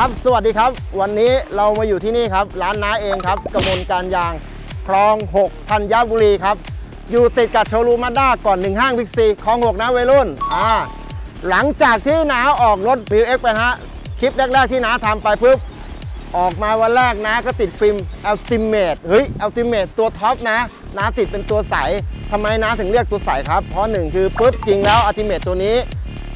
ครับสวัสดีครับ วันนี้เรามาอยู่ที่นี่ครับ ร้านน้าเองครับกระมวลการยาง คลอง6ธัญบุรีครับ อยู่ติดกับโชว์รูมาด้าก่อนหนึ่งห้างบิ๊กซีคลอง 6 นะวัยรุ่นอ่าหลังจากที่น้าออกรถ b ิวเอ็กไปฮะคลิปแรก ๆ ที่น้าทำไปปุ๊บออกมาวันแรกนะก็ติดฟิล์ม Ultimate เฮ้ย Ultimate ตัวท็อปนะน้าติดเป็นตัวใสทำไมน้าถึงเรียกตัวใสครับ เพราะหนึ่งคือปุ๊บจริงแล้ว Ultimate ตัวนี้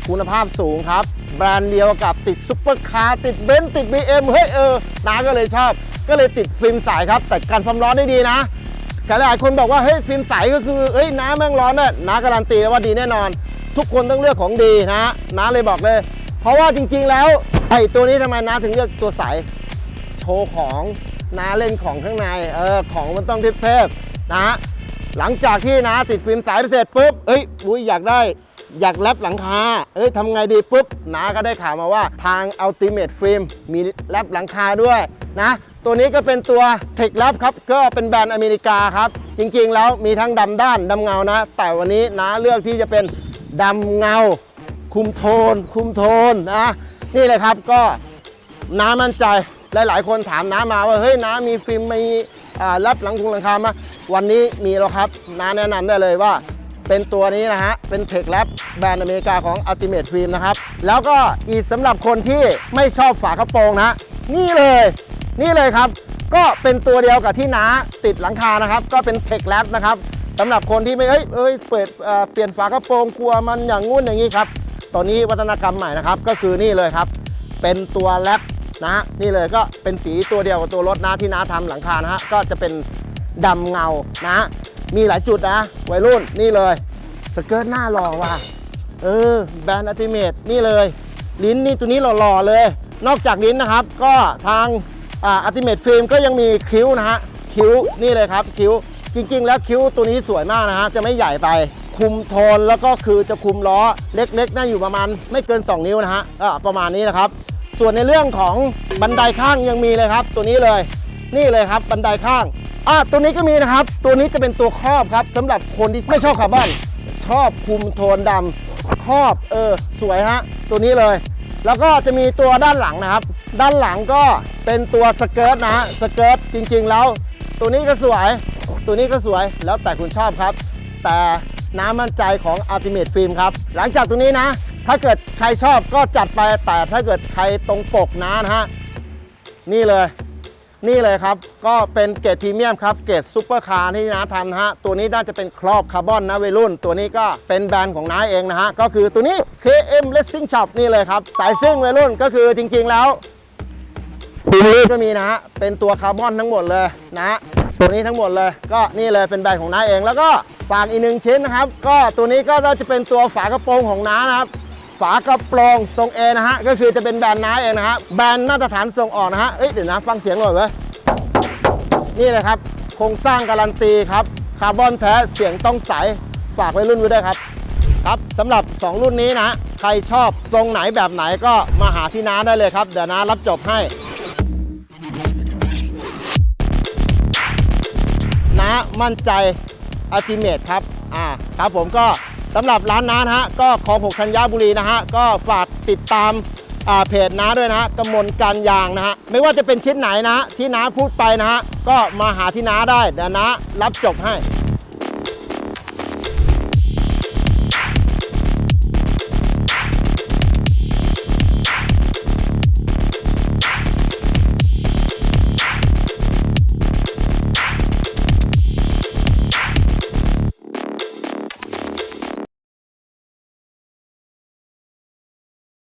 คุณภาพสูงครับ แบรนด์เดียวกับติดซุปเปอร์คาร์ติดเบนซ์ติด BM เฮ้ยเออน้าก็เลยชอบ ก็เลยติดฟิล์มใสครับ แต่กันความร้อนได้ดีนะแต่หลายคนบอกว่าเฮ้ยฟิล์มใสก็คือเฮ้ยน้ำแม่งร้อนเนี่ยน้าการันตีแล้วว่าดีแน่นอน ทุกคนต้องเลือกของดีนะน้าเลยบอกเลย เพราะว่าจริงๆแล้วไอ้ตัวนี้ทำไมน้าถึงเลือกตัวใสโชว์ของน้าเล่นของข้างในเออของมันต้องเทพๆนะหลังจากที่น้าติดฟิล์มใสเสร็จปุ๊บเอ้ยอุ้ยอยากได้ อยากแลบหลังคา เอ้ยทำไงดีปุ๊บน้าก็ได้ข่าวมาว่าทาง Ultimate Film มีแลบหลังคาด้วยนะ ตัวนี้ก็เป็นตัว Tech Lab ครับ ก็เป็นแบรนด์อเมริกาครับ จริงๆแล้วมีทั้งดำด้านดำเงานะ แต่วันนี้น้าเลือกที่จะเป็นดำเงา คุมโทน คุมโทนนะ นี่เลยครับก็น้ามั่นใจหลายๆ คนถามน้ามาว่าเฮ้ยน้ามีฟิล์มมีรับหลังคุงหลังคามาวันนี้มีแล้วครับน้าแนะนำได้เลยว่า เป็นตัวนี้นะฮะ เป็นเทคแลบแบรนด์อเมริกาของ Ultimate Film นะครับ แล้วก็อีกสำหรับคนที่ไม่ชอบฝากระโปรงนะ นี่เลย นี่เลยครับ ก็เป็นตัวเดียวกับที่น้าติดหลังคานะครับ ก็เป็นเทคแลบนะครับสำหรับคนที่ไม่ เอ้ย เอ้ย เปิดเอ่อเปลี่ยนฝากระโปรงกลัวมันอย่างงู้นอย่างนี้ครับ ตอนนี้วัฒนกรรมใหม่นะครับ ก็คือนี่เลยครับ เป็นตัวแรปนะฮะนี่เลยก็เป็นสีตัวเดียวกับตัวรถนะที่น้าทำหลังคานะฮะก็จะเป็นดำเงานะ มีหลายจุดนะ วัยรุ่นนี่เลย สเกิร์ตหน้าหล่อว่ะ เออ แบรนด์อัติเมตนี่เลย ลิ้นนี่ตัวนี้หล่อๆเลย นอกจากลิ้นนะครับ ก็ทางอัติเมตฟิล์มก็ยังมีคิ้วนะฮะ คิ้วนี่เลยครับ คิ้ว จริง ๆ แล้วคิ้วตัวนี้สวยมากนะฮะ จะไม่ใหญ่ไป คุมโทนแล้วก็คือจะคุมล้อเล็กๆน่าอยู่ประมาณไม่เกิน 2 นิ้วนะฮะประมาณนี้นะครับ ส่วนในเรื่องของบันไดข้างยังมีเลยครับ ตัวนี้เลย นี่เลยครับบันไดข้างอะตัวนี้ก็มีนะครับ ตัวนี้จะเป็นตัวครอบครับสำหรับคนที่ไม่ชอบคาร์บอนชอบคุมโทนดำครอบเออสวยฮะตัวนี้เลย แล้วก็จะมีตัวด้านหลังนะครับ ด้านหลังก็เป็นตัวสเกิร์ตนะฮะสเกิร์ตจริง ๆ แล้ว ตัวนี้ก็สวย ตัวนี้ก็สวยแล้วแต่คุณชอบครับ แต่น้ำมั่นใจของ Ultimate Film ครับ หลังจากตัวนี้นะ ถ้าเกิดใครชอบก็จัดไปแต่ถ้าเกิดใครตรงปกนะนะฮะ นี่เลย นี่เลยครับ ก็เป็นเกรดพรีเมียมครับ เกรดซูเปอร์คาร์ที่น้าทำนะฮะ ตัวนี้น่าจะเป็นครอบคาร์บอนนะวัยรุ่น ตัวนี้ก็เป็นแบรนด์ของน้าเองนะฮะ ก็คือตัวนี้ KM Racing Shop นี่เลยครับ สายซิ่งวัยรุ่นก็คือจริงๆแล้วตัวนี้ก็มีนะฮะ เป็นตัวคาร์บอนทั้งหมดเลยนะฮะตัวนี้ทั้งหมดเลย ก็นี่เลยเป็นแบรนด์ของน้าเอง แล้วก็ฝากอีกหนึ่งชิ้นนะครับ ก็ตัวนี้ก็จะเป็นตัวฝากระโปรงของน้านะครับ ฝากระโปรงทรงเอนะฮะ ก็คือจะเป็นแบรนด์น้าเองนะฮะ แบรนด์มาตรฐานส่งออกนะฮะ เอ้ย เดี๋ยวนะ ฟังเสียงหน่อยเว้ย นี่เลยครับ โครงสร้างการันตีครับ คาร์บอนแท้ เสียงต้องใส ฝากไว้รุ่นไว้ด้วยครับ ครับสำหรับ 2 รุ่นนี้นะ ใครชอบทรงไหนแบบไหนก็มาหาที่น้าได้เลยครับ เดี๋ยวน้ารับจบให้น้ามั่นใจอัติเมตครับ อ่า ครับผมก็ สำหรับร้านน้านะฮะก็ของหกธัญบุรีนะฮะก็ฝากติดตามเพจน้าด้วยนะฮะกำมลการยางนะฮะไม่ว่าจะเป็นชิ้นไหนนะฮะที่น้าพูดไปนะฮะก็มาหาที่น้าได้เดี๋ยวน้ารับจบให้